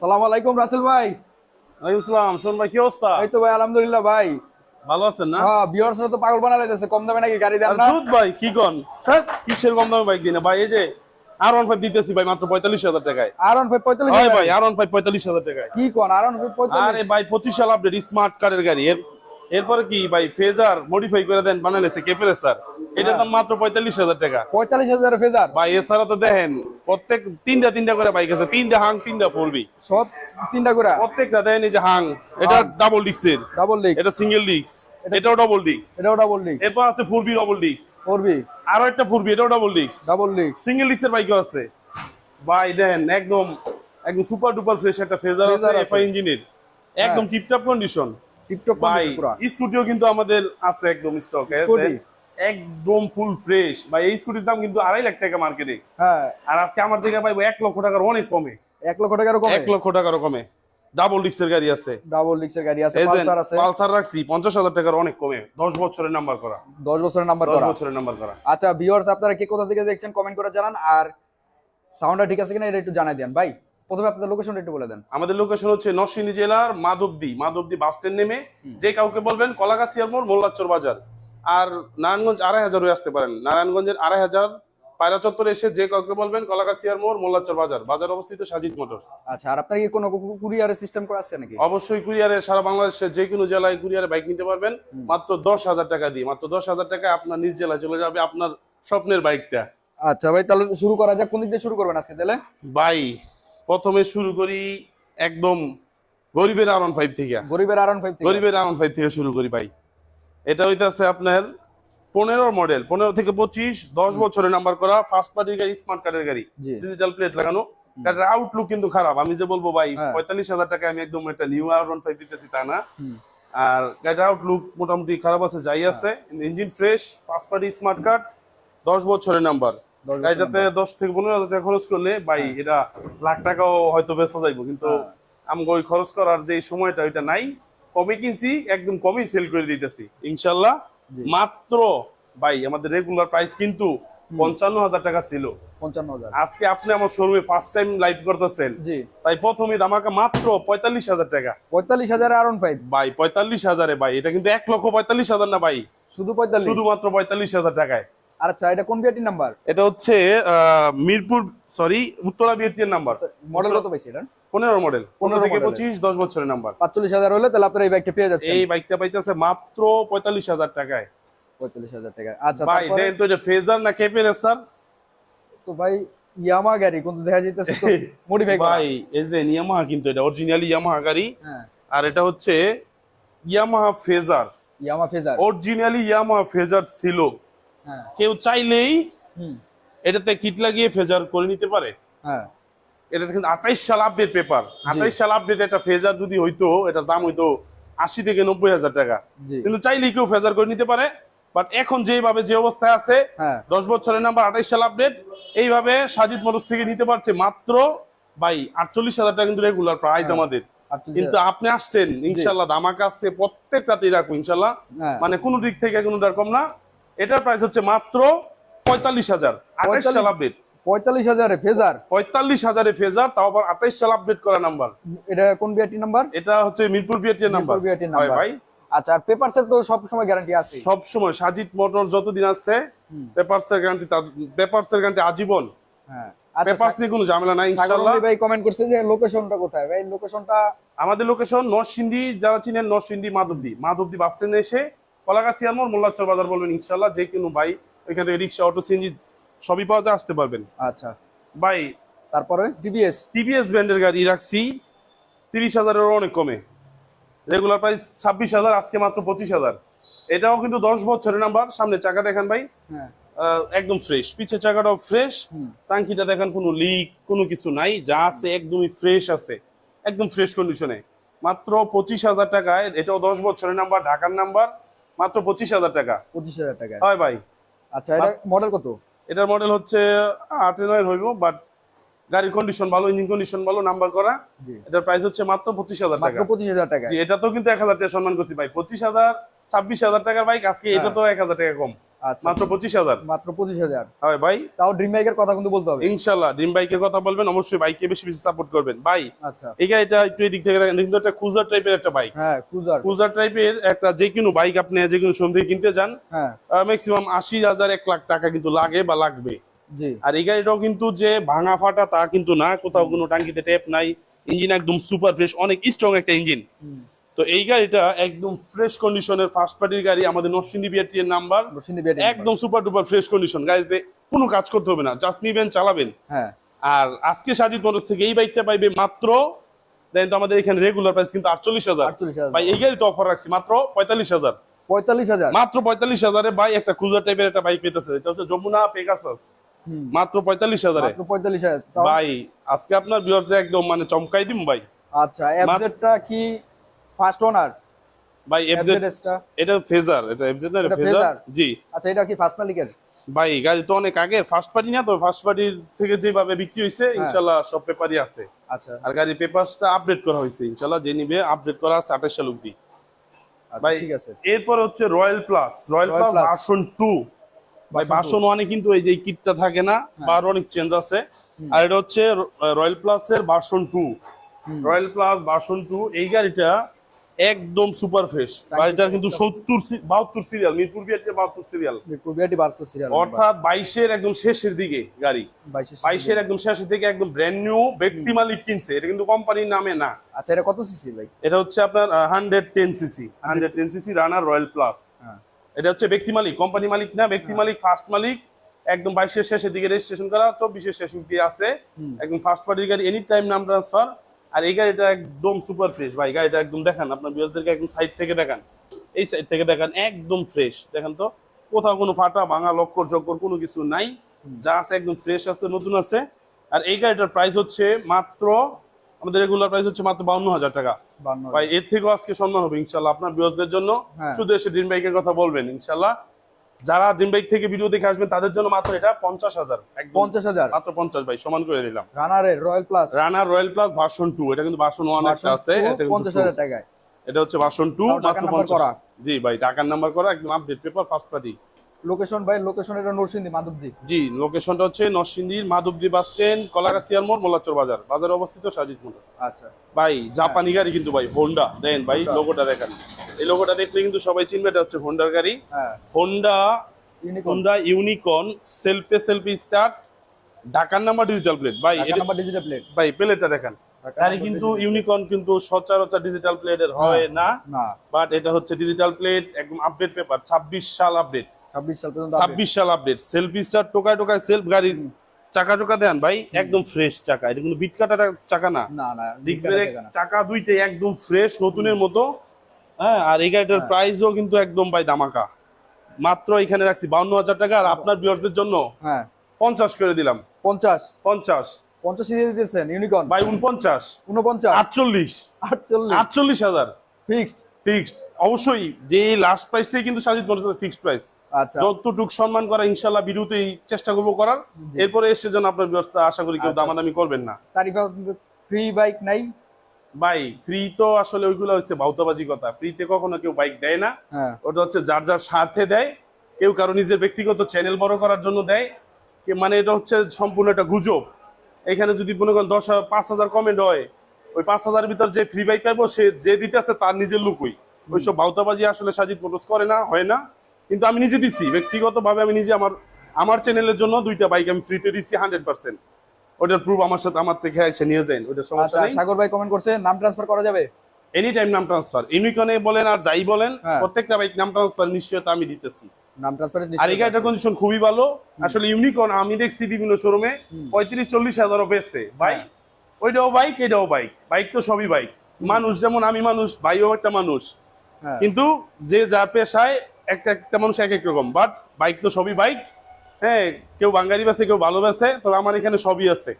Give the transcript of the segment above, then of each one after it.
সালাম আলাইকুম রাসেল ভাই। ওয়ালাইকুম শোন ভাই কি অবস্থা? এই তো ভাই আলহামদুলিল্লাহ ভাই। ভালো আছেন না? হ্যাঁ বিয়ার্সরা তো পাগল বানা লাইতেছে কম দামে নাকি গাড়ি দেন না? দুধ ভাই কি কন? হ্যাঁ কিসের কম দামে বাইক দিনে? ভাই এই যে আর ওয়ান ফাইভ দিতেছি ভাই মাত্র পঁয়তাল্লিশ হাজার টাকায়। আর অন ফাইভ পঁয়তাল্লিশ ভাই আর ওয়ান ফাইভ পঁয়তাল্লিশ হাজার টাকায়। কি কোন? আর অন ফাইভ পঁয়তাল্লিশ? আরে ভাই পঁচিশ সাল আপডেট স্মার্ট কারের গাড়ি। এর এরপরে কি ভাই ফেজার মডিফাই করে দেন বানাইছে কেফের স্যার এটার দাম মাত্র পঁয়তাল্লিশ হাজার টাকা। পঁয়তাল্লিশ হাজার ফেজার? ভাই এছাড়া তো দেখেন প্রত্যেক তিনটা তিনটা করে বাইক আছে তিনটা হাং তিনটা ফোরবি সব তিনটা করে? প্রত্যেকটা দেখেন এই যে হাং এটা ডাবল ডিক্সের ডাবল লিক এটা সিঙ্গেল ডিক্স এটাও ডাবল ডিক্স এটাও ডাবল লিক এরপর আছে ফোরবি ডাবল ডিক্স করবি আরও একটা ফোরবি এটাও ডাবল ডিক্স ডাবল লিক সিঙ্গেল ডিক্সের বাইকও আছে। ভাই দেন একদম একদম সুপার ডুপার ফ্রেশ একটা ফেজার আছে। এফআই ইঞ্জিনের একদম টিপটপ কন্ডিশন টিপটপ ভাই স্কুটিও কিন্তু আমাদের আছে একদম স্টক Scooty? একদম ফুল ফ্রেশ ভাই এই স্কুটির দাম কিন্তু আড়াই লাখ টাকা মার্কেটে হ্যাঁ। আর আজকে আমার থেকে পাইবো এক লক্ষ টাকার অনেক কমে। এক লক্ষ টাকার কম? এক লক্ষ টাকারও কমে। ডাবল ডিক্সের গাড়ি আছে। ডাবল লিক্সের গাড়ি আছে পালসার আছে। পালসার রাখছি পঞ্চাশ হাজার টাকার অনেক কমে। দশ বছরের নাম্বার করা। দশ বছরের নাম্বার করা। বছরের নাম্বার করা। আচ্ছা ভিউয়ার্স আপনারা কে কোথা থেকে দেখছেন কমেন্ট করে জানান। আর সাউন্ডটা ঠিক আছে কিনা এটা একটু জানাই দেন ভাই। প্রথমে আপনাদের লোকেশনটা একটু বলে দেন। আমাদের লোকেশন হচ্ছে নরসিংদী জেলার মাধবদী মাধবদী বাস স্ট্যান্ড নেমে যে কাউকে বলবেন কলাগাছিয়ার মোড় মোল্লাচর বাজার। আর নারায়ণগঞ্জ আড়াই হাজার হয়ে আসতে পারেন। নারায়ণগঞ্জের আড়াই হাজার পায়রা চত্বরে এসে যে কাউকে বলবেন কলাগাছিয়ার মোড় মোল্লাচর বাজার। বাজার অবস্থিত সাজিদ মোটরস। আচ্ছা আর আপনার কি কোনো কুরিয়ারের সিস্টেম করা আছে নাকি? অবশ্যই কুরিয়ারে সারা বাংলাদেশে যে কোনো জেলায় কুরিয়ারে বাইক নিতে পারবেন। মাত্র দশ হাজার টাকা দিয়ে। মাত্র দশ হাজার টাকা আপনার নিজ জেলায় চলে যাবে আপনার স্বপ্নের বাইকটা আচ্ছা ভাই তাহলে শুরু করা যাক। কোন দিক দিয়ে শুরু করবেন আজকে তাহলে? ভাই প্রথমে শুরু করি একদম গরিবের আর ফাইভ থেকে। গরিবের আরন ফাইভ গরিবের রাউন্ড ফাইভ থেকে শুরু করি ভাই। এটা হইতাছে আপনার পনেরো মডেল পনেরো থেকে পঁচিশ দশ বছরের নাম্বার করা ফার্স্ট পার্টির গাড়ি স্মার্ট কার্ডের গাড়ি। ডিজিটাল প্লেট লাগানো। গাড়ির আউটলুক কিন্তু খারাপ। আমি যে বলব ভাই হ্যাঁ। পঁয়তাল্লিশ হাজার টাকা আমি একদম একটা নিউ আর ওয়ান ফাইভ দিতেছি তা না। আর গাড়ির আউটলুক মোটামুটি খারাপ আছে যাই আছে। Engine fresh first party smart card দশ বছরের নাম্বার গাড়িটাতে দশ থেকে পনেরো হাজার টাকা খরচ করলে ভাই এটা লাখ টাকাও হয়তো বেচা যাইবো কিন্তু হ্যাঁ। আমাকে ওই খরচ করার যে সময়টা ওইটা নাই। কমে কিনছি একদম কমই সেল করে দিতেছি। ইনশাল্লাহ মাত্র ভাই আমাদের রেগুলার প্রাইস কিন্তু পঞ্চান্ন হাজার টাকা ছিল। আজকে আপনি আমার শোরুমে ফার্স্ট টাইম লাইভ করতেছেন। তাই প্রথমে আমাকে মাত্র পঁয়তাল্লিশ হাজার টাকা। পঁয়তাল্লিশ হাজার আরন ফাইভ ভাই পঁয়তাল্লিশ হাজারে ভাই এটা কিন্তু এক লক্ষ পঁয়তাল্লিশ হাজার না ভাই। শুধু পঁয়তাল্লিশ। শুধুমাত্র পঁয়তাল্লিশ হাজার টাকায়। আর আচ্ছা এটা কোন বিআরটি নাম্বার? এটা হচ্ছে মিরপুর সরি উত্তরা বিএটির নাম্বার। মডেল কত পাইছি এটা? পনেরো মডেল। পনেরো থেকে পঁচিশ দশ বছরের নাম্বার। পাঁচচল্লিশ হাজার হলে তাহলে আপনার এই বাইকটা পেয়ে যাচ্ছেন। এই বাইকটা পাইতেছে মাত্র পঁয়তাল্লিশ হাজার টাকায়। পঁয়তাল্লিশ হাজার টাকা আচ্ছা ভাই তারপরে? তো এটা ফেজার না কেপের স্যার তো ভাই ইয়ামা গাড়ি কিন্তু দেখা যাইতেছে তো মডিফাই ভাই এই যে ইয়ামাহা কিন্তু এটা অরিজিনালি গাড়ি। হ্যাঁ। আর এটা হচ্ছে Fazer Yamaha Fazer originally Fazer ছিল। কেউ চাইলেই এটাতে কিট লাগিয়ে ফেজার করে নিতে পারে। হ্যাঁ। এটা কিন্তু আঠাইশ সাল আপডেট পেপার আঠাইশ সাল আপডেট একটা ফেজার যদি হইতো এটার দাম হইতো আশি থেকে নব্বই হাজার টাকা। কিন্তু চাইলেই কেউ ফেজার করে নিতে পারে বাট এখন যেভাবে যে অবস্থায় আছে হ্যাঁ। দশ বছরের নাম্বার আঠাইশ সাল আপডেট এইভাবে সাজিদ মোটরস থেকে নিতে পারছে মাত্র ভাই আটচল্লিশ হাজার টাকা কিন্তু রেগুলার প্রাইস আমাদের। কিন্তু আপনি আসছেন ইনশাল্লাহ দামাকা আসছে প্রত্যেকটাতেই রাখব ইনশাল্লাহ। হ্যাঁ। মানে কোনো দিক থেকে কোনোটার কম না। এটার প্রাইস হচ্ছে মাত্র পঁয়তাল্লিশ হাজার আঠাইশ সাল আপডেট পঁয়তাল্লিশ হাজারে ফেজার। পঁয়তাল্লিশ হাজারে ফেজার তাও আবার আঠাইশ সাল আপডেট করা নাম্বার এটা কোন বিআরটি নাম্বার এটা হচ্ছে মিরপুর বিএটির নাম্বার BRT নাম্বার। ভাই। আচ্ছা আর পেপারসের তো সব সময় গ্যারান্টি আছে সব সময় সাজিদ মোটর যতদিন আসছে পেপারসের গ্যারান্টি পেপারসের গ্যারান্টি আজীবন। হ্যাঁ। পেপারস নিয়ে কোনো ঝামেলা নাই আলী ভাই কমেন্ট করছে যে লোকেশনটা কোথায়? ভাই লোকেশনটা আমাদের লোকেশন নরসিংদী যারা চিনেন নরসিংদী মাধবদী। মাধবদী বাস স্ট্যান্ডে এসে কলাগাছি আলমোর মোল্লাচর বাজার বলবেন ইনশাল্লাহ যে কোনো ভাই থেকে রিক্সা অটো সিএনজি সবই পাওয়া যায় আসতে পারবেন। আচ্ছা। ভাই তারপরে টিভিএস? টিভিএস ব্র্যান্ডের গাড়ি রাখছি তিরিশ হাজারের অনেক কমে। রেগুলার প্রাইস ছাব্বিশ হাজার আজকে মাত্র পঁচিশ হাজার। এটাও কিন্তু দশ বছরের নাম্বার সামনে চাকা দেখেন ভাই। হ্যাঁ। একদম ফ্রেশ পিছে চাকাটাও ফ্রেশ। টাঙ্কিটা দেখেন কোনো লিক কোনো কিছু নাই যা আছে একদমই ফ্রেশ আছে একদম ফ্রেশ কন্ডিশনে মাত্র পঁচিশ হাজার টাকায় এটাও দশ বছরের নাম্বার ঢাকার নাম্বার মাত্র পঁচিশ হাজার টাকা। পঁচিশ হাজার টাকা। হয় ভাই। আচ্ছা এটা মডেল কত? এটার মডেল হচ্ছে আটে নয় হইব বাট গাড়ির কন্ডিশন ভালো ইঞ্জিন কন্ডিশন ভালো নাম্বার করা। এটার প্রাইস হচ্ছে মাত্র পঁচিশ হাজার টাকা। মাত্র পঁচিশ হাজার টাকা। জি, তো কিন্তু এক হাজার টাকা সম্মান করছি ভাই। পঁচিশ হাজার ছাব্বিশ হাজার টাকার বাইক আজকে এটা হ্যাঁ। তো এক হাজার টাকা কম। আচ্ছা। মাত্র পঁচিশ হাজার। মাত্র পঁচিশ হাজার। হয় ভাই? তাও ড্রিম বাইকের কথা কিন্তু বলতে হবে। ইনশাল্লাহ ড্রিম বাইকের কথা বলবেন অবশ্যই বাইকে বেশি বেশি সাপোর্ট করবেন। ভাই আচ্ছা। একটু এদিক থেকে দেখেন কিন্তু একটা ক্রুজার টাইপের একটা বাইক হ্যাঁ ক্রুজার ক্রুজার টাইপের একটা যে কোনো বাইক আপনি যে কোনো সন্ধে কিনতে যান হ্যাঁ। ম্যাক্সিমাম আশি হাজার এক লাখ টাকা কিন্তু লাগে বা লাগবে। আর এই গাড়িটাও কিন্তু যে ভাঙা ফাটা তা কিন্তু না কোথাও কোনো টাঙ্কিতে টেপ নাই ইঞ্জিন একদম সুপার ফ্রেশ অনেক স্ট্রং একটা ইঞ্জিন। তো এই গাড়িটা একদম ফ্রেশ কন্ডিশনের ফার্স্ট পার্টির গাড়ি আমাদের নরসিংদী বিআরটি এর নাম্বার একদম সুপার ডুপার ফ্রেশ কন্ডিশন গাড়িতে কোনো কাজ করতে হবে না জাস্ট নিবেন চালাবেন। হ্যাঁ। আর আজকে সাজিদ মোটরস থেকে এই বাইকটা পাইবে মাত্র দেন তো আমাদের এখানে রেগুলার প্রাইস কিন্তু আটচল্লিশ হাজার। ভাই এই গাড়িতে অফার রাখছি মাত্র পঁয়তাল্লিশ হাজার। পঁয়তাল্লিশ হাজার। মাত্র পঁয়তাল্লিশ হাজারে ভাই একটা ক্রুজার টাইপের একটা বাইক পেতেছে এটা হচ্ছে যমুনা পেগাসাস মাত্র পঁয়তাল্লিশ হাজারে। মাত্র পঁয়তাল্লিশ হাজার। ভাই আজকে আপনার বিয়ার্স একদম মানে চমকাই দিম ভাই। আচ্ছা কি ফার্স্ট ওনার? ভাই এফজেড এটা ফেজার এটা এফজেড না ফেজার? জি। আচ্ছা এটা কি ফার্স্ট মালিকের? ভাই গাড়ি তো অনেক আগে ফার্স্ট পার্টি না তো ফার্স্ট পার্টি থেকে যেভাবে বিক্রি হয়েছে হ্যাঁ। ইনশাল্লাহ সব পেপারই আছে। আচ্ছা। আর গাড়ির পেপারসটা আপডেট করা হয়েছে ইনশাল্লাহ যে নিবে আপডেট করা আছে আঠাশ সাল অব্দি আচ্ছা ভাই ঠিক আছে। এরপর হচ্ছে royal plus royal plus. Version two ভাই Version ভার্সন ওয়ানে কিন্তু এই যে কিটটা থাকে না হ্যাঁ। বা আরও অনেক চেঞ্জ আছে। আর এটা হচ্ছে রয়্যাল প্লাস এর version two royal plus version two এই গাড়িটা একদম সুপার ফ্রেশ গাড়িটা কিন্তু সত্তর বাহাত্তর সিরিয়াল মিরপুর বিয়ারটি বাহাত্তর সিরিয়াল মিরপুর বিআরটি বাহাত্তর সিরিয়াল অর্থাৎ বাইশের একদম শেষের দিকে গাড়ি। বাইশের একদম শেষের দিকে একদম ব্র্যান্ড নিউ ব্যক্তি মালিক কিনছে। এটা কিন্তু কোম্পানির নামে না। আচ্ছা এটা কত সিসি ভাই? এটা হচ্ছে আপনার hundred ten CC hundred ten CC runner royal plus হ্যাঁ। এটা হচ্ছে ব্যক্তি মালিক কোম্পানি মালিক না ব্যক্তি মালিক ফার্স্ট মালিক। একদম বাইশের শেষের দিকে রেজিস্ট্রেশন করা চব্বিশের শেষ অব্দি আছে। একদম ফার্স্ট পার্টির গাড়ি এনি টাইম নাম ট্রান্সফার আর এই গাড়িটা একদম সুপার ফ্রেশ ভাই গাড়িটা একদম দেখান আপনার বিয়ারদেরকে একদম সাইড থেকে দেখান। এই সাইড থেকে দেখান একদম ফ্রেশ দেখেন তো। কোথাও কোনো ফাটা ভাঙা লক্কর চক্কর কোনো কিছু নাই যা আছে একদম ফ্রেশ আছে নতুন আছে। আর এই গাড়িটার প্রাইস হচ্ছে মাত্র আমাদের রেগুলার প্রাইস হচ্ছে মাত্র বাউন্ন হাজার টাকা। ভাই এর থেকেও আজকে সম্মান হবে ইনশাল্লাহ আপনার বিরোধদের জন্য। হ্যাঁ। শুধু এসে ড্রিম বাইকের কথা বলবেন ইনশাল্লাহ। যারা ড্রিম বাইক থেকে ভিডিও দেখে আসবেন তাদের জন্য মাত্র এটা পঞ্চাশ হাজার। পঞ্চাশ হাজার? মাত্র পঞ্চাশ ভাই সমান করে দিলাম। রানারের royal plus runner royal plus version two এটা কিন্তু ভার্সন ওয়ান একটা আছে পঞ্চাশ হাজার টাকায়। এটা হচ্ছে ভার্সন টু মাত্র পঞ্চাশ। জি ভাই টাকার নাম্বার করা একদম update paper first party location ভাই লোকেশন এটা নরসিংদী মাধবদী। জি লোকেশনটা হচ্ছে নরসিংদীর মাধবদী বাস স্ট্যান্ড কলাগাছিয়ার মোড় মোল্লাচর বাজার। বাজারে অবস্থিত সাজিদ মোটরস। আচ্ছা। ভাই জাপানি গাড়ি কিন্তু ভাই হোন্ডা দেন ভাই লোগোটা দেখেন। এই লোগোটা দেখলে কিন্তু সবাই চিনবে এটা হচ্ছে হোন্ডার গাড়ি। Honda Honda Unicorn সেলফে selfie start ঢাকার নাম্বার ডিজিটাল প্লেট ভাই নাম্বার ডিজিটাল প্লেট ভাই প্লেটটা দেখেন। গাড়ি কিন্তু ইউনিকর্ন কিন্তু সচরাচর ডিজিটাল প্লেটের হয় না বাট এটা হচ্ছে ডিজিটাল প্লেট একদম আপডেট পেপার ছাব্বিশ সাল আপডেট ছাব্বিশ সাল আপডেট সেলফি স্টার টোকায় টোকায় সেলফ গাড়ির চাকা টোকা দেন ভাই একদম ফ্রেশ চাকা। এটা কিন্তু বিট কাটা চাকা না। চাকা দুইটাই একদম ফ্রেশ নতুনের মতো। হ্যাঁ আর এই গাড়িটার প্রাইসও কিন্তু একদম ভাই দামাকা মাত্র এখানে রাখছি বাউন্ন হাজার টাকা আর আপনার বিয়ারদের জন্য হ্যাঁ। পঞ্চাশ করে দিলাম। পঞ্চাশ। পঞ্চাশ। পঞ্চাশ সিসি দিতেছেন ইউনিকন ভাই উনপঞ্চাশ। উনপঞ্চাশ। আটচল্লিশ। আটচল্লিশ। আটচল্লিশ হাজার। ফিক্সড ফিক্সড অবশ্যই যে লাস্ট প্রাইস থেকে কিন্তু সাজিদ ফিক্সড প্রাইস যতটুক সম্মান করা ইনশাল্লাহ ভিডিওতেই চেষ্টা করব করার। এরপরে এসে যেন আপনার ব্যবস্থা আশা করি কেউ আচ্ছা। দামাদামি করবেন না। তারিফা ফ্রি বাইক নাই? ভাই ফ্রি তো আসলে ওইগুলো হচ্ছে ভাউতাবাজি কথা। ফ্রিতে কখনো কেউ বাইক দেয় না। হ্যাঁ। ওটা হচ্ছে যার যার স্বার্থে দেয়। কেউ কারও নিজের ব্যক্তিগত চ্যানেল বড় করার জন্য দেয়। মানে এটা হচ্ছে সম্পূর্ণ একটা গুজব। এখানে যদি মনে করেন দশ হাজার পাঁচ হাজার কমেন্ট হয় ওই পাঁচ হাজারের ভিতর যে ফ্রি বাইক পাইবো সে যে দিতে আছে তার নিজের লুকুই। ওইসব ভাউতাবাজি আসলে সাজিদ মোটরস করে না হয় না। কিন্তু আমি নিজে দিচ্ছি ব্যক্তিগতভাবে আমি নিজে আমার আমার চ্যানেলের জন্য দুইটা বাইক আমি ফ্রিতে দিচ্ছি হান্ড্রেড পার্সেন্ট ওটার প্রুফ আমার সাথে আমার থেকে এসে নিয়ে যান ওটা সমস্যা আচ্ছা নেই। সাগর ভাই কমেন্ট করছে নাম ট্রান্সফার করা যাবে? এনি টাইম নাম ট্রান্সফার ইউনিকনে বলেন আর যাই বলেন হ্যাঁ। প্রত্যেকটা বাইক নাম ট্রান্সফার নিশ্চয়তা আমি দিতেছি। নাম ট্রান্সফার আর এই গাড়িটার কন্ডিশন খুবই ভালো। আসলে আমি দেখছি বিভিন্ন শোরুমে পঁয়ত্রিশ চল্লিশ হাজারও বেচছে ভাই হ্যাঁ। ওইটাও বাইক এটাও বাইক বাইক তো সবই বাইক মানুষ যেমন আমি মানুষ ভাইও একটা মানুষ। হ্যাঁ। কিন্তু যে যা পেশায় একটা একটা মানুষ এক এক রকম। বাট বাইক তো সবই বাইক হ্যাঁ কেউ বাঙালি বেছে কেউ ভালো বেছে তবে আমার এখানে সবই আছে।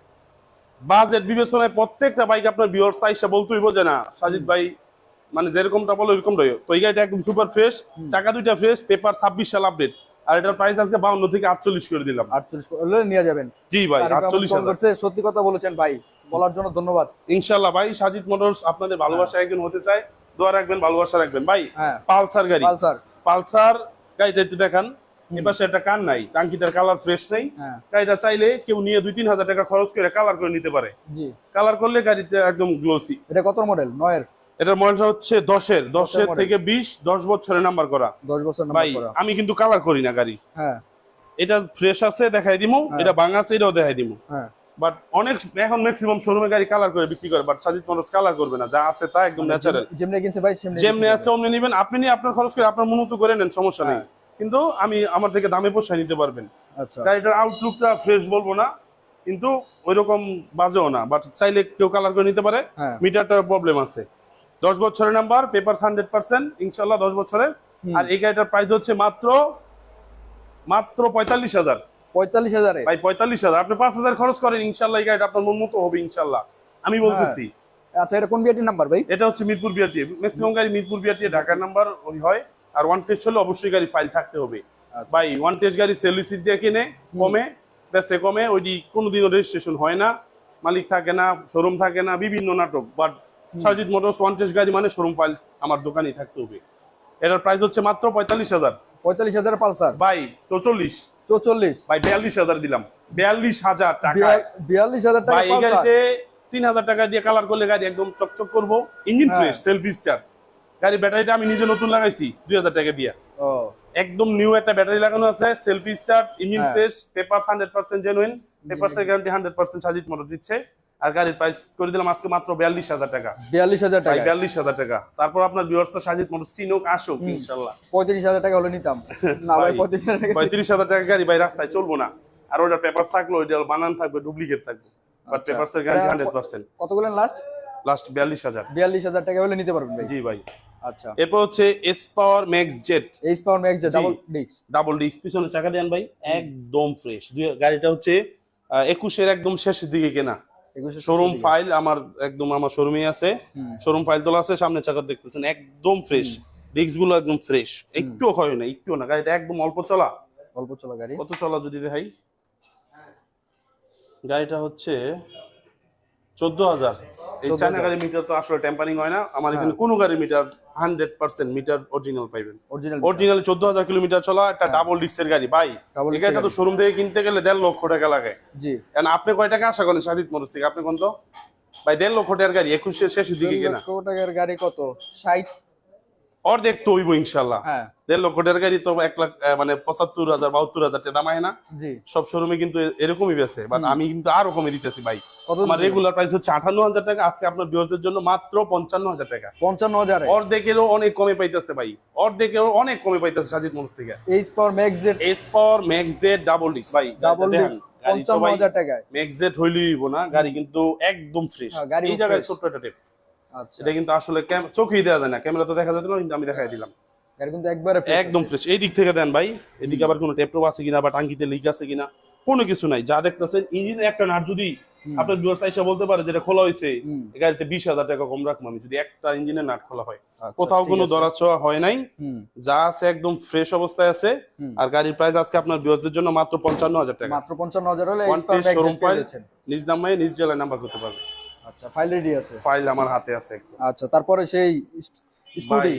বাজেট বিবেচনায় প্রত্যেকটা বাইক আপনার বিয়র সাইজটা বলতে হইব যে না সাজিদ ভাই মানে যেরকমটা বলো ওইরকমটাই তো এই গাড়িটা একদম সুপার ফ্রেশ চাকা দুইটা ফ্রেশ পেপার ছাব্বিশ সাল আপডেট আর এটার প্রাইস আজকে বাউন্ন থেকে আটচল্লিশ করে দিলাম। আটচল্লিশ নিয়ে যাবেন। জি ভাই আটচল্লিশ সত্যি কথা বলেছেন ভাই বলার জন্য ধন্যবাদ। ইনশাল্লাহ ভাই সাজিদ মোটরস আপনাদের ভালোবাসা একজন হতে চায়। দোয়া রাখবেন ভালোবাসা রাখবেন। ভাই হ্যাঁ। পালসার গাড়ি। পালসার। পালসার গাড়িটা একটু দেখান। এপাশে একটা কান নাই টাঙ্কিটার কালার ফ্রেশ নেই। হ্যাঁ। গাড়িটা চাইলে কেউ নিয়ে দুই তিন হাজার টাকা খরচ করে কালার করে নিতে পারে। কালার করলে গাড়িতে একদম গ্লোসি। এটা কত মডেল নয়ের? এটার মডেলটা হচ্ছে দশের। দশের থেকে বিশ দশ বছরের নাম্বার করা। দশ বছর ভাই আমি কিন্তু কালার করি না গাড়ি। হ্যাঁ। এটা ফ্রেশ আছে দেখাই দিমু। এটা ভাঙা আছে এটাও দেখাই দিমু। হ্যাঁ। বাট অনেক এখন ম্যাক্সিমাম শোরুমে গাড়ি কালার করে বিক্রি করে বাট সাজিদ মোটরস কালার করবে না যা আছে তা একদম ন্যাচারাল যেমনি কিনছে ভাই যেমনি আছে অমনি নিবেন আপনি নিয়ে আপনার খরচ করে আপনার মনোত করে নেন সমস্যা নেই। কিন্তু আমি আমার থেকে দামে পোষায় নিতে পারবেন। আচ্ছা। গাড়িটার আউটলুকটা ফ্রেশ বলব না কিন্তু ওইরকম বাজেও না বাট চাইলে কেউ কালার করে নিতে পারে হ্যাঁ। মিটারটার প্রবলেম আছে। দশ বছরের নাম্বার পেপার হান্ড্রেড পার্সেন্ট ইনশাল্লাহ দশ বছরের। আর এই গাড়িটার প্রাইস হচ্ছে মাত্র মাত্র পঁয়তাল্লিশ হাজার। পঁয়তাল্লিশ হাজারে। ভাই পঁয়তাল্লিশ হাজার। আপনি পাঁচ হাজার খরচ করেন ইনশাল্লাহ এই গাড়িটা আপনার মন মতো হবে ইনশাল্লাহ। আমি বলতেছি। আচ্ছা এটা কোন বিআরটি নাম্বার ভাই? এটা হচ্ছে মিরপুর বিআরটি ম্যাক্সিমাম গাড়ি মিরপুর বিআরটি ঢাকার নাম্বার ওই হয়। আর ওয়ান টেস্ট হলে অবশ্যই গাড়ি ফাইল থাকতে হবে। আচ্ছা। ভাই ওয়ান টেস্ট গাড়ি দিয়ে কিনে কমে বেসে কমে ওইটি কোনোদিনও রেজিস্ট্রেশন হয় না। মালিক থাকে না শোরুম থাকে না বিভিন্ন নাটক। But Sajid motors one test গাড়ি মানে শোরুম ফাইল আমার দোকানেই থাকতে হবে। এটার প্রাইস হচ্ছে মাত্র পঁয়তাল্লিশ হাজার। পঁয়তাল্লিশ হাজার পালসার। ভাই চৌচল্লিশ। চৌচল্লিশ। ভাই বিয়াল্লিশ হাজার দিলাম। বিয়াল্লিশ হাজার টাকা বিয়াল্লিশ হাজার টাকা এই গাড়িতে তিন হাজার টাকা দিয়ে কালার করলে গাড়ি একদম চকচক করব। ইঞ্জিন। ফ্রেশ সেলফি স্টার গাড়ি ব্যাটারিটা আমি নিজে নতুন লাগাইছি দুই হাজার টাকা দিয়ে। একদম নিউ একটা ব্যাটারি লাগানো আছে selfie star engine. Fresh paper hundred percent genuine paper guarantee hundred percent Sajid motor দিচ্ছে আর গাড়ির প্রাইস করে দিলাম আজকে মাত্র বিয়াল্লিশ হাজার টাকা। বিয়াল্লিশ হাজার টাকা। বিয়াল্লিশ হাজার টাকা। তারপর আপনার সাজিদ মোটর চিনুক আসুক ইনশাল্লাহ। পঁয়ত্রিশ হাজার টাকা হলে নিতাম। না ভাই পঁয়ত্রিশ হাজার টাকা পঁয়ত্রিশ হাজার টাকা গাড়ি ভাই রাস্তায় চলবো না। আর পেপার থাকল ওইটা বানান থাকবে ডুপ্লিকেট থাকবে। বাট আচ্ছা। পেপারসের গ্যারান্টি এটা হান্ড্রেড পার্সেন্ট কত বলেন লাস্ট লাস্ট বিয়াল্লিশ হাজার। বিয়াল্লিশ হাজার টাকা হলে নিতে পারবেন ভাই। জি ভাই। আচ্ছা। এরপর হচ্ছে S power max Z H power max জি। ডাবল ডিস্ক ডাবল ডিস্ক পিছনে চাকা দেন ভাই। একদম ফ্রেশ গাড়িটা হচ্ছে একুশের একদম শেষের দিকে কেনা। শোরুম ফাইল আমার একদম আমার শোরুমে আছে। শোরুম ফাইল তোলা আছে সামনে চাকর দেখতেছেন একদম ফ্রেশ ডিস্কগুলো একদম ফ্রেশ একটুও ক্ষয় না একটুও না গাড়িটা একদম অল্প চলা। অল্প চলা গাড়ি। কত চলা যদি দেখাই? গাড়িটা হচ্ছে চোদ্দ হাজার। এই 14,000 চায়না গাড়ির মিটার তো আসলে টেম্পারিং হয় না। আমার এখানে কোনো গাড়ির meter hundred percent meter original পাইবেন। অরিজিনাল অরিজিনাল চোদ্দ হাজার কিলোমিটার চলা একটা ডাবল ডিস্কের গাড়ি ভাই। তো শোরুম থেকে কিনতে গেলে দেড় লক্ষ টাকা লাগে। জি। আপনি কয় টাকা আশা করেন সাদিত মোটরস থেকে? আপনি কোন তো? ভাই দেড় লক্ষ টাকার গাড়ি একুশের শেষের দিকে দেড় কেনা। লক্ষ টাকার গাড়ি কত? ষাট অর্ধেক তো হইব ইনশাল্লাহ হ্যাঁ। দেড় লক্ষ টাকার গাড়ি তো এক লাখ মানে পঁচাত্তর হাজার বাহাত্তর হাজার টাকা দামায় না। সব শোরুমে কিন্তু এরকমই বেছে বাট আমি কিন্তু আরও কমে দিতেছি ভাই। আমার রেগুলার প্রাইস হচ্ছে আঠান্ন হাজার টাকা। আজকে আপনার বিহসদের জন্য মাত্র পঞ্চান্ন হাজার টাকা। পঞ্চান্ন হাজারে? অর্ধেকেরও অনেক কমে পাইতেছে ভাই। অর্ধেকেরও অনেক কমে পাইতেছে সাজিদ থেকে। H power max Z S power double disc ভাই। ডাবল ডিস্ক পঞ্চান্ন হাজার টাকায়। ম্যাক্সেট হইলেই হইব না। গাড়ি কিন্তু একদম ফ্রেশ হ্যাঁ, এই জায়গায় ছোট্ট একটা টেপ এটা কিন্তু আসলে চোখেই দেওয়া যায় না। ক্যামেরা তো দেখা যাচ্ছে না কিন্তু আমি দেখাই দিলাম। কিন্তু একবারে একদম ফ্রেশ এই দিক থেকে দেন ভাই এদিকে আবার কোনো আছে কিনা বা টাঙ্কিতে লিক আছে কিনা কোনো কিছু নাই। যা দেখতেছেন ইঞ্জিনের একটা নাট যদি আপনার বলতে পারে যেটা খোলা হয়েছে গাড়িতে বিশ হাজার টাকা কম রাখব আমি। যদি একটা ইঞ্জিনের নাট খোলা হয়। আচ্ছা, কোথাও কোনো আছে। দরা ছোঁয়া হয় নাই। যা আছে একদম ফ্রেশ অবস্থায় আছে। আর গাড়ির প্রাইস আজকে আপনার বিহসদের জন্য মাত্র পঞ্চান্ন হাজার টাকা। মাত্র পঞ্চান্ন হাজার হলে শোরুম নিজ নামে নিজ জেলায় নাম্বার করতে পারবে। আচ্ছা ফাইল রেডি আছে? ফাইল আমার হাতে আছে আচ্ছা তারপরে সেই স্কুটি?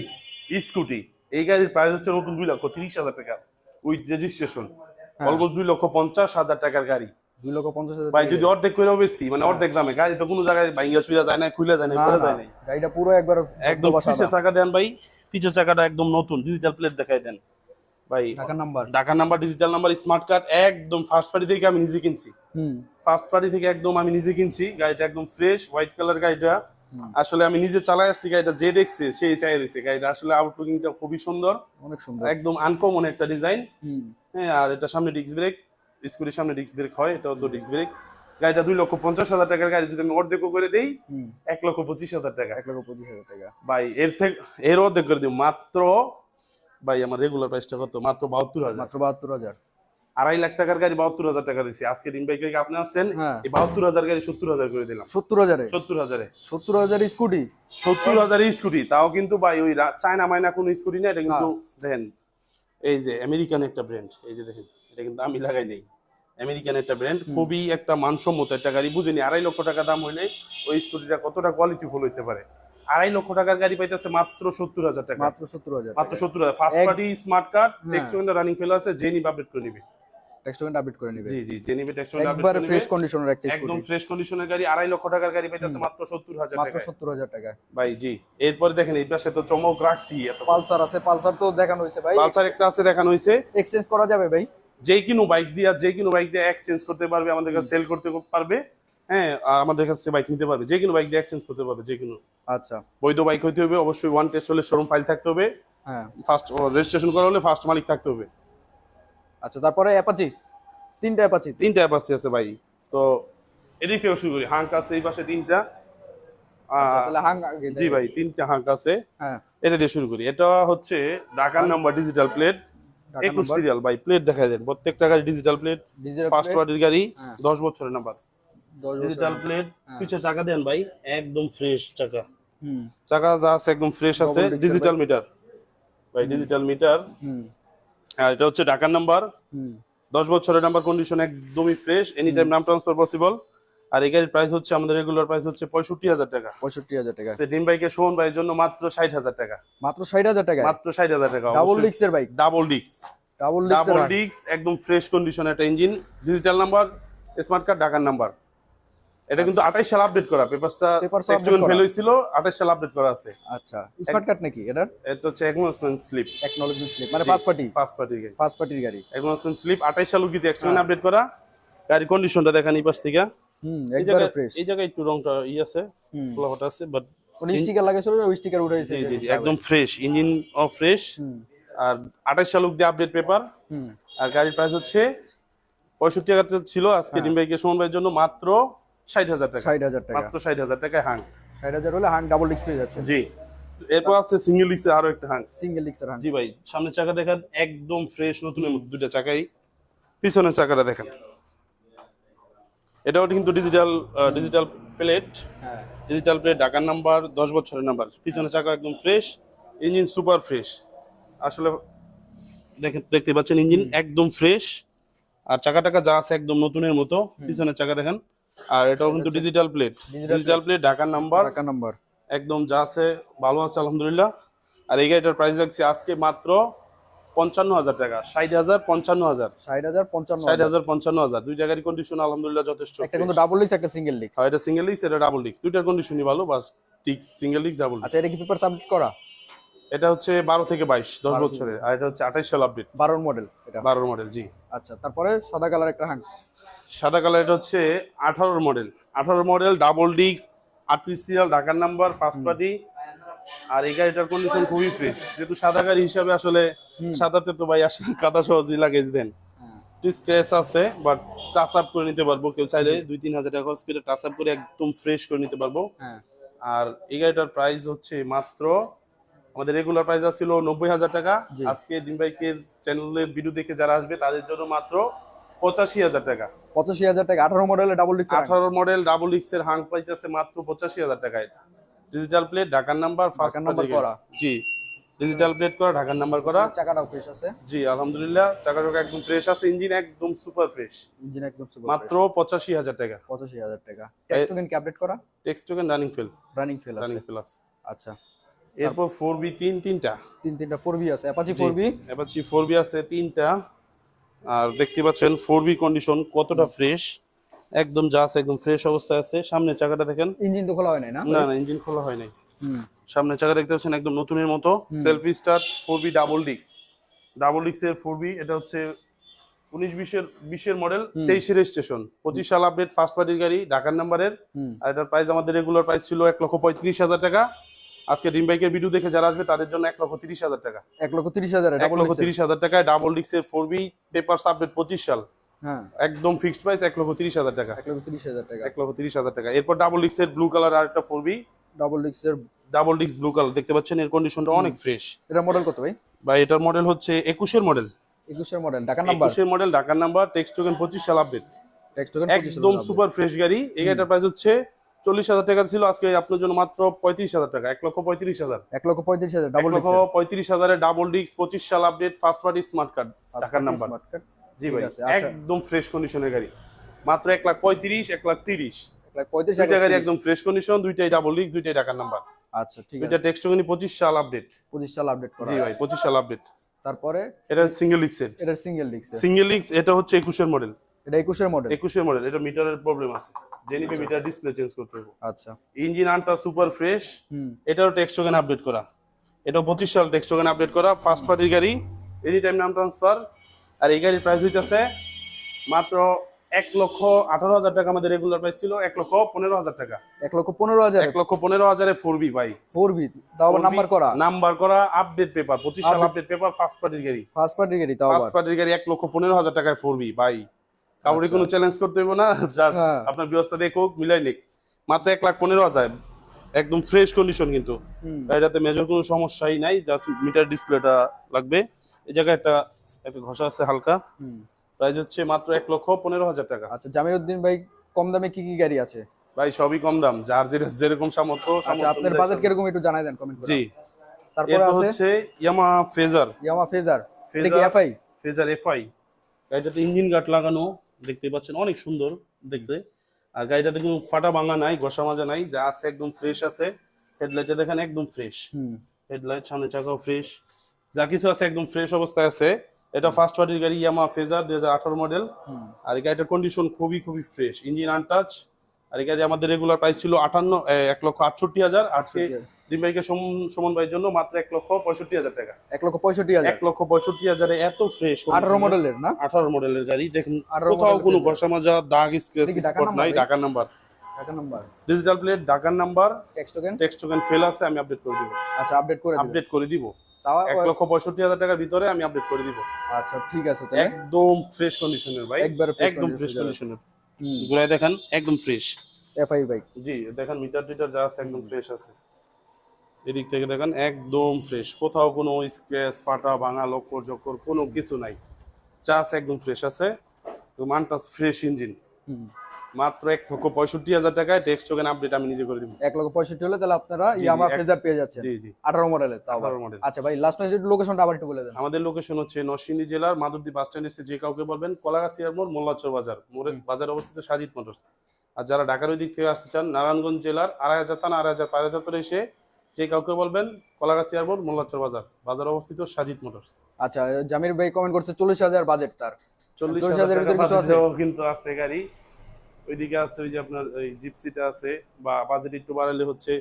স্কুটি। এই গাড়ির প্রাইস হচ্ছে নতুন দুই লক্ষ তিরিশ হাজার টাকা উইথ রেজিস্ট্রেশন হ্যাঁ। অলমোস্ট দুই লক্ষ পঞ্চাশ হাজার টাকার গাড়ি। দুই লক্ষ পঞ্চাশ হাজার ভাই যদি অর্ধেক করে বেশি মানে অর্ধেক দামে। গাড়ি তো কোনো জায়গায় চুইয়া যায় না খুলে যায় না না, যায় না। গাড়িটা পুরো একবার একদম পিছের চাকা দেন ভাই পিছের চাকাটা একদম নতুন ডিজিটাল প্লেট দেখাই দেন। ভাই ঢাকার number? Dhaka number digital number smart card একদম ফার্স্ট পার্টি থেকে আমি নিজে কিনছি। হুম। ফার্স্ট পার্টি থেকে একদম আমি নিজে কিনছি গাড়িটা একদম ফ্রেশ হোয়াইট কালার গাড়িটা। আসলে আমি নিজে চালাই আসছি গাড়িটা সেই চাই রয়েছে গাড়িটা আসলে আউটলুকিংটা খুবই সুন্দর। অনেক সুন্দর। একদম আনকমন একটা ডিজাইন হ্যাঁ আর এটা সামনে ডিস্ক ব্রেক স্কুটির সামনে ডিস্ক ব্রেক হয় এটাও তো ডিস্ক ব্রেক গাড়িটা দুই লক্ষ পঞ্চাশ হাজার টাকার গাড়ি যদি আমি অর্ধেকও করে দেই এক লক্ষ পঁচিশ হাজার টাকা। এক লক্ষ পঁচিশ হাজার টাকা। ভাই এর থেকে এর অর্ধেক করে দিই মাত্র ভাই আমার রেগুলার প্রাইসটা কত? মাত্র বাহাত্তর হাজার। মাত্র বাহাত্তর হাজার। আড়াই লাখ টাকার গাড়ি বাহাত্তর হাজার টাকা দিচ্ছি আজকে দিন বাইকে আপনি আসছেন? হ্যাঁ। এই বাহাত্তর হাজার গাড়ি সত্তর হাজার করে দিলাম। সত্তর হাজারে? সত্তর হাজারে। সত্তর হাজার স্কুটি? সত্তর হাজার স্কুটি। তাও কিন্তু ভাই ওই চায়না মাইনা কোনো স্কুটি না এটা কিন্তু দেখেন এই যে আমেরিকান একটা ব্র্যান্ড এই যে দেখেন এটা কিন্তু আমি লাগাই নেই। আমেরিকান একটা ব্র্যান্ড খুবই একটা মানসম্মত একটা গাড়ি বুঝিনি আড়াই লক্ষ টাকা দাম হইলে ওই স্কুটিটা কতটা কোয়ালিটি ফুল হইতে পারে। আড়াই লক্ষ টাকার গাড়ি পাইতেছে মাত্র সত্তর হাজার টাকা। মাত্র সত্তর হাজার মাত্র সত্তর হাজার। First party smart card. Tax running fail আছে যে নিবে আপডেট করে নিবে। টেক্সট আপডেট করে নিবে। জি জি যে নিবে টেক্সট আপডেট একবারে ফ্রেশ কন্ডিশনের একটা একদম ফ্রেশ কন্ডিশনের গাড়ি আড়াই লক্ষ টাকার গাড়ি পাইতেছে মাত্র সত্তর হাজার মাত্র টাকা সত্তর হাজার টাকা ভাই জি। এরপরে দেখেন এই পাশে তো চমক রাখছি এত পালসার আছে পালসার তো দেখানো ভাই। পালসার একটা আছে দেখানো এক্সচেঞ্জ করা যাবে ভাই। যে কিনো বাইক দিয়ে যে কিনো বাইক দিয়ে এক্সচেঞ্জ করতে পারবে আমাদের কাছে সেল করতে পারবে। হ্যাঁ আমাদের কাছে বাইক নিতে পারবে। যে কোনো বাইক দিয়ে এক্সচেঞ্জ করতে পারবে যে কোনো। আচ্ছা। বৈধ বাইক হইতে হবে অবশ্যই ওয়ান টেস্ট হলে শোরুম ফাইল থাকতে হবে। হ্যাঁ। ফার্স্ট রেজিস্ট্রেশন করা হলে ফার্স্ট মালিক থাকতে হবে। আচ্ছা তারপরে অ্যাপাচি তিনটা অ্যাপাচি তিনটা অ্যাপাসি আছে ভাই। তো এদিকেও শুরু করি। হাঙ্ক আছে এই পাশে তিনটা। আচ্ছা জি ভাই তিনটা হাঙ্ক আছে। হ্যাঁ। এটা দিয়ে শুরু করি। এটা হচ্ছে ঢাকার নাম্বার ডিজিটাল প্লেট একুশ সিরিয়াল ভাই প্লেট দেখাই দেন। প্রত্যেকটা গাড়ি ডিজিটাল প্লেট ফার্স্ট পার্টির গাড়ি হ্যাঁ। দশ বছরের নাম্বার ডিজিটাল প্লেট হ্যাঁ। পিছে চাকা দেন ভাই একদম ফ্রেশ চাকা। হুম। চাকা যা আছে একদম ফ্রেশ আছে ডিজিটাল মিটার ভাই ডিজিটাল মিটার হুম। আর এটা হচ্ছে ঢাকার নাম্বার হুম। দশ বছরের নাম্বার কন্ডিশন একদমই fresh any time name transfer possible আর এই গাড়ির প্রাইস হচ্ছে আমাদের রেগুলার প্রাইস হচ্ছে পঁয়ষট্টি হাজার টাকা। পঁয়ষট্টি হাজার টাকা। ডিম বাইকে সোহন ভাইয়ের জন্য মাত্র ষাট হাজার টাকা। মাত্র ষাট হাজার টাকা মাত্র ষাট হাজার টাকা ডাবল ডিক্সের বাইক ডাবল ডিক্স ডাবল ডাবল ডিক্স একদম ফ্রেশ কন্ডিশন একটা engine digital number smart card ঢাকার নাম্বার এটা কিন্তু আঠাইশ সাল আপডেট করা পেপারসটা update ফেল হয়েছিল আঠাইশ সাল আপডেট করা আছে। আচ্ছা স্মার্ট কার্ড নাকি এটার? এটা হচ্ছে স্লিপ অ্যাকনোলেজমেন্ট স্লিপ মানে ফার্স্ট পার্টি ফার্স্ট গাড়ি ফার্স্ট পার্টির গাড়ি অ্যাকনোলেজমেন্ট স্লিপ আঠাইশ সাল কিন্তু এক্সট্রা আপডেট করা। গাড়ির কন্ডিশনটা দেখেন এই পাশ থেকে। হুম একবারে ফ্রেশ এই জায়গায় একটু রংটা ই আছে আছে বাট উনি স্টিকার লাগাইছিল ওই স্টিকার উঠাইছে জি জি একদম ফ্রেশ ইঞ্জিন অফ ফ্রেশ আর আঠাইশ সাল অব্দি আপডেট পেপার হুম। আর গাড়ির প্রাইস হচ্ছে পঁয়ষট্টি হাজার ছিল আজকে ডিম বাইকের সমন ভাইয়ের জন্য মাত্র ষাট হাজার টাকা। ষাট হাজার টাকা। মাত্র ষাট হাজার টাকায় হাং ষাট হাজার হলে হাং ডাবল ডিক্স পেয়ে যাচ্ছে জি। এরপর আছে সিঙ্গেল ডিক্সে আরও একটা হাং সিঙ্গেল ডিক্সের হাং জি ভাই সামনের চাকা দেখেন একদম ফ্রেশ নতুনের মতো দুইটা চাকাই। পিছনের চাকাটা দেখেন। এটাও কিন্তু ডিজিটাল ডিজিটাল প্লেট হ্যাঁ। ডিজিটাল প্লেট ঢাকার নাম্বার দশ বছরের নাম্বার পিছনের চাকা একদম ফ্রেশ ইঞ্জিন সুপার ফ্রেশ আসলে দেখেন দেখতে পাচ্ছেন ইঞ্জিন একদম ফ্রেশ আর চাকা টাকা যা আছে একদম নতুনের মতো। পিছনের চাকা দেখেন আর এটাও কিন্তু ডিজিটাল প্লেট ডিজিটাল প্লেট ঢাকার নাম্বার টাকা নাম্বার একদম যা আছে ভালো আছে আলহামদুলিল্লাহ। আর এই গাড়িটার প্রাইস রাখছি আজকে মাত্র পঞ্চান্ন হাজার টাকা। ষাট হাজার পঞ্চান্ন হাজার। ষাট হাজার পঞ্চান্ন ষাট হাজার পঞ্চান্ন হাজার। দুই জায়গারই কন্ডিশন আলহামদুলিল্লাহ যথেষ্ট একটা কিন্তু ডাবল ডিক্স একটা সিঙ্গেল ডিক্স আর এটা সিঙ্গেল ডিস্ক এটা ডাবল ডিস্ক দুইটার কন্ডিশনই ভালো বাস ডিস্ক সিঙ্গেল ডিস্ক ডাবল আচ্ছা এটা কি পেপার সাবমিট করা? এটা হচ্ছে বারো থেকে বাইশ দশ বছরের। আর এটা হচ্ছে আঠাইশ সাল আপডেট বারোর মডেল এটা। বারোর মডেল জি। আচ্ছা তারপরে সাদা কালার একটা হাং সাদা কালার এটা হচ্ছে আঠারোর মডেল আঠারোর মডেল ডাবল ডিস্ক আটত্রিশ সিরিয়াল ঢাকার নাম্বার ফার্স্ট পার্টি আর এই গাড়িটার কন্ডিশন খুবই ফ্রেশ যেহেতু সাদা গাড়ি হিসাবে আসলে সাদাতে তো ভাই আসলে কাদা সহজেই লাগিয়ে দেন স্ক্র্যাচ আছে বাট টাচ আপ করে নিতে পারব। কেউ চাইলে দুই তিন হাজার টাকা খরচ করে টাচ আপ করে একদম ফ্রেশ করে নিতে পারব। হ্যাঁ। আর এই গাড়িটার প্রাইস হচ্ছে মাত্র আমাদের রেগুলার প্রাইস ছিল নব্বই হাজার টাকা। আজকে ডিম বাইকের চ্যানেলের ভিডিও দেখে যারা আসবে তাদের জন্য মাত্র পঁচাশি হাজার টাকা। পঁচাশি হাজার টাকা। আঠারো মডেলের ডাবল ডিক্স আঠারো মডেল ডাবল ডিক্স এর হাং পাইতেছে মাত্র পঁচাশি হাজার টাকায় ডিজিটাল প্লেট ঢাকার নাম্বার ফার্স্ট number করা। জি। ডিজিটাল প্লেট করা ঢাকার নাম্বার করা। চাকাটাও ফ্রেশ আছে। জি আলহামদুলিল্লাহ চাকা চাকা একদম ফ্রেশ আছে। ইঞ্জিন একদম সুপার ফ্রেশ ইঞ্জিন একদম সুপার মাত্র পঁচাশি হাজার টাকা। পঁচাশি হাজার টাকা। ট্যাক্স টোকেন কি আপডেট করা? Tax token running fail running fail আছে। রানিং ফেল আছে। আচ্ছা। এরপর ফোর বি তিন তিনটা। তিন তিনটা ফোর বি আছে Apache four B Apache four B আছে তিনটা। আর দেখতে পাচ্ছেন ফোর বি কন্ডিশন কতটা ফ্রেশ একদম যা আছে একদম ফ্রেশ অবস্থায় আছে। সামনে চাকাটা দেখেন। ইঞ্জিন তো খোলা হয় নাই না? না না ইঞ্জিন খোলা হয় নাই। সামনে চাকা দেখতে পাচ্ছেন একদম নতুনের মতো। Self start four B double ডিক্স ডাবল ডিক্স এর ফোর বি এটা হচ্ছে উনিশ বিশের বিশের মডেল তেইশের স্টেশন পঁচিশ সাল আপডেট ফার্স্ট পার্টির গাড়ি ঢাকার নাম্বারের আর এটার প্রাইস আমাদের রেগুলার প্রাইস ছিল এক লক্ষ পঁয়ত্রিশ হাজার টাকা। আজকে ডিম বাইকের ভিডিও দেখে যারা আসবে তাদের জন্য এক লক্ষ তিরিশ হাজার টাকা। এক লক্ষ তিরিশ হাজার এক লক্ষ তিরিশ হাজার টাকায় ডাবল ডিক্সের ফোর বি পেপার আপডেট পঁচিশ সাল। হ্যাঁ। একদম ফিক্সড প্রাইস এক লক্ষ তিরিশ হাজার টাকা। এক লক্ষ তিরিশ হাজার টাকা। এক লক্ষ তিরিশ হাজার টাকা। এরপর ডাবল ডিক্সের ব্লু কালার আর একটা ফোর বি ডাবল ডিক্সের ডাবল ডিক্স ব্লু কালার দেখতে পাচ্ছেন এর কন্ডিশনটা অনেক ফ্রেশ এটা মডেল কত ভাই? বা এটার মডেল হচ্ছে একুশের মডেল একুশের মডেল ঢাকা নাম্বার একুশের মডেল ঢাকার নাম্বার টেক্সট টোকেন পঁচিশ সাল আপডেট টোকেন একদম সুপার ফ্রেশ গাড়ি। এই গাড়িটার প্রাইস হচ্ছে চল্লিশ হাজার টাকা ছিল আজকে আপনার জন্য মাত্র পঁয়ত্রিশ হাজার টাকা এক লক্ষ পঁয়ত্রিশ হাজার। এক লক্ষ পঁয়ত্রিশ হাজার ডাবল লক্ষ পঁয়ত্রিশ হাজারের ডাবল ডিস্ক পঁচিশ সাল update first party smart card ঢাকার নাম্বার জি ভাই আচ্ছা। একদম ফ্রেশ কন্ডিশনের গাড়ি। মাত্র এক লাখ পঁয়ত্রিশ এক লাখ তিরিশ। দুইটা গাড়ি একদম ফ্রেশ কন্ডিশন দুইটাই ডাবল ডিস্ক দুইটাই ঢাকার নাম্বার আচ্ছা ঠিক এটা আছে। পঁচিশ সাল আপডেট পঁচিশ সাল আপডেট করা জি ভাই পঁচিশ সাল আপডেট তারপরে? এটা সিঙ্গেল লিক্সের এটা সিঙ্গেল ডিস্ক সিঙ্গেল লিক্স এটা হচ্ছে একুশের মডেল এটা একুশের মডেল একুশের মডেল এটা মিটারের প্রবলেম আছে। জেনিপে মিটার ডিসপ্লে চেঞ্জ করতে হবে। আচ্ছা। ইঞ্জিন আনটা সুপার ফ্রেশ হুম। এটাও টেক্সটোগেন আপডেট করা। এটা পঁচিশ সাল টেক্সটোগেন আপডেট করা। ফার্স্ট পার্টির গাড়ি এনি টাইম নাম ট্রান্সফার আর এই গাড়ির প্রাইস হইতেছে মাত্র এক লক্ষ আঠারো হাজার টাকা আমাদের রেগুলার প্রাইস ছিল এক লক্ষ পনেরো হাজার টাকা। এক লক্ষ পনেরো হাজার। এক লক্ষ পনেরো হাজারে ফোর বি ভাই। ফোর বি তাও আবার নাম্বার করা। নাম্বার করা আপডেট পেপার পঁচিশ সাল আপডেট পেপার ফার্স্ট পার্টির গাড়ি। ফার্স্ট পার্টি গাড়ি তাও ফার্স্ট পার্টির গাড়ি এক লক্ষ পনেরো হাজার টাকায় ফোর বি ভাই। কাউরি আচ্ছা। কোনো চ্যালেঞ্জ করতে হইব না যার হ্যাঁ। আপনার ব্যবস্থা দেখুক মিলাই নিক। মাত্র এক লাখ পনেরো হাজার একদম ফ্রেশ কন্ডিশন কিন্তু। এটাতে মেজর কোনো সমস্যাই নাই জাস্ট মিটার ডিসপ্লেটা লাগবে। এই জায়গায় একটা একটা ঘষা আছে হালকা। প্রাইস হচ্ছে মাত্র এক লক্ষ পনেরো হাজার টাকা। আচ্ছা জামিরউদ্দিন ভাই কম দামে কি কি গাড়ি আছে? ভাই সবই কম দাম। যার যেটা যেরকম সামর্থ্য আচ্ছা আপনার বাজেট কীরকম একটু জানাই দেন কমেন্ট করে। জি। তারপরে হচ্ছে ইয়ামা ফেজার ইয়ামা ফেজার এটা কি এফআই ফেজার এফআই গাড়িটাতে ইঞ্জিন গার্ড লাগানো। দেখতে পাচ্ছেন অনেক সুন্দর দেখতে। আর গাড়িটাতে কোনো ফাটা ভাঙা নাই ঘষা মাজা নাই যা আছে একদম ফ্রেশ আছে। হেডলাইটে দেখেন একদম ফ্রেশ হেডলাইট সামনে চাকাও ফ্রেশ যা কিছু আছে একদম ফ্রেশ অবস্থায় আছে। এটা ফার্স্ট পার্টির গাড়ি ইয়ামা ফেজার দুই হাজার আঠারো মডেল আর গাড়িটার কন্ডিশন খুবই খুবই ফ্রেশ ইঞ্জিন আনটাচ আর এই গাড়ি আমাদের রেগুলার প্রাইস ছিল আটান্ন এক লক্ষ আটষট্টি হাজার। আজকে 68,000 দিন ভাইকে সুমন- ভাইয়ের জন্য মাত্র এক লক্ষ পঁয়ষট্টি হাজার টাকা। এক লক্ষ পঁয়ষট্টি হাজার। এক লক্ষ পঁয়ষট্টি হাজারে এত ফ্রেশ আঠারো মডেলের না? আঠারো মডেলের গাড়ি দেখেন 18 কোথাও কোনো ঘষা মাজা দাগ স্ক্র্যাচ স্পট নাই ঢাকার নাম্বার ডিজিটাল প্লেট ঢাকার number tax token tax token fail আছে আমি আপডেট করে দিব। আচ্ছা আপডেট করে আপডেট করে দিব। এক লক্ষ পঁয়ষট্টি হাজার টাকার ভিতরে আমি আপডেট করে দিব। আচ্ছা ঠিক আছে একদম ফ্রেশ কন্ডিশনের ভাই। একদম ফ্রেশ কন্ডিশনের গুলাই দেখেন একদম ফ্রেশ এফআই বাইক জি দেখেন মিটার টিটার যা আছে একদম ফ্রেশ আছে। এদিক থেকে দেখেন একদম ফ্রেশ কোথাও কোনো স্ক্র্যাচ ফাটা ভাঙা লক্কর জক্কর কোনো কিছু নাই। চাষ একদম ফ্রেশ আছে। মানটাস ফ্রেশ ইঞ্জিন হুম। মাত্র এক লক্ষ পঁয়ষট্টি হাজার টাকায় টেক্সট টোকেন আপডেট আমি নিজে করে দিব। এক লক্ষ পঁয়ষট্টি হলে তাহলে আপনারা ইয়ামা ফেজার পেয়ে যাচ্ছেন। জি জি। আঠারো মডেলের আবার। 18 আচ্ছা ভাই লাস্ট মাসের লোকেশনটা আবার একটু বলে দেন। আমাদের লোকেশন হচ্ছে নরসিংদী জেলার মাধবদী বাস স্ট্যান্ড এসে যে কাউকে বলবেন কলাগাছিয়ার মোড় মোল্লাচর বাজার। মোড়ের বাজার অবস্থিত সাজিদ মোটরস। আর যারা ঢাকার ওই দিক থেকে আসতে চান নারায়ণগঞ্জ জেলার আড়াই হাজার থানা আড়াই হাজার পাঁচ হাজার এসে যে কাউকে বলবেন কলাগাছিয়ার মোড় মোল্লাচর বাজার। বাজার অবস্থিত সাজিদ মোটরস। আচ্ছা জামির ভাই কমেন্ট করছে চল্লিশ হাজার বাজেট তার। চল্লিশ হাজার কিন্তু আছে গাড়ি। ওইদিকে আছে ওই যে আপনার ওই জিপসিটা আছে বা বাজেট একটু বাড়ালে হচ্ছে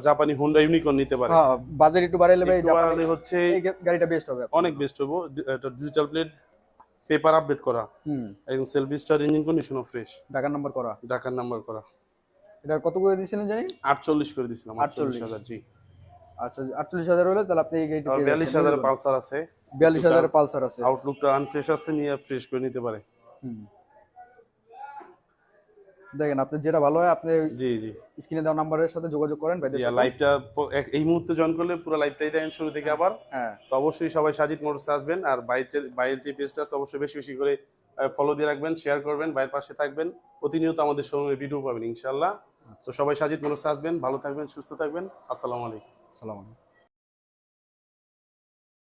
জাপানি হোন্ডা ইউনিকর্ন নিতে পারে। হ্যাঁ বাজেট একটু বাড়াইলে ভাই বাড়ালে হচ্ছে এই গাড়িটা বেস্ট হবে অনেক বেস্ট হবে। এটা ডিজিটাল প্লেট পেপার আপডেট করা। হুম। একদম সেলফি স্টার ইঞ্জিন কন্ডিশনও ফ্রেশ ঢাকার নাম্বার করা। ঢাকার নাম্বার করা। এটা কত করে দিয়েছিলেন জানি? আটচল্লিশ করে দিছিলাম 48 আটচল্লিশ হাজার জি। আচ্ছা আটচল্লিশ হাজার হলে তাহলে আপনি এই গাড়িটা আর বিয়াল্লিশ হাজারের পালসার আছে। বিয়াল্লিশ হাজারের পালসার আছে। আউটলুকটা আনফ্রেশ আছে নিয়ে ফ্রেশ করে নিতে পারে। হুম। দেখেন আপনি যেটা ভালো হয় আপনি জি জি। স্ক্রিনে দেওয়া নাম্বারের সাথে যোগাযোগ করেন। লাইভটা এই মুহূর্তে জয়েন করলে পুরো লাইভটাই দেখেন শুরু থেকে আবার। হ্যাঁ। তো অবশ্যই সবাই সাজিদ মোটরসে আসবেন আর বাইরের বাইরের যে পেজটা আছে অবশ্যই বেশি বেশি করে ফলো দিয়ে রাখবেন শেয়ার করবেন বাইরের পাশে থাকবেন। প্রতিনিয়ত আমাদের শোরুমে ভিডিও পাবেন ইনশাল্লাহ তো সবাই সাজিদ মোটরসে আসবেন ভালো থাকবেন সুস্থ থাকবেন। আসসালামু আলাইকুম। সালাম আলাইকুম।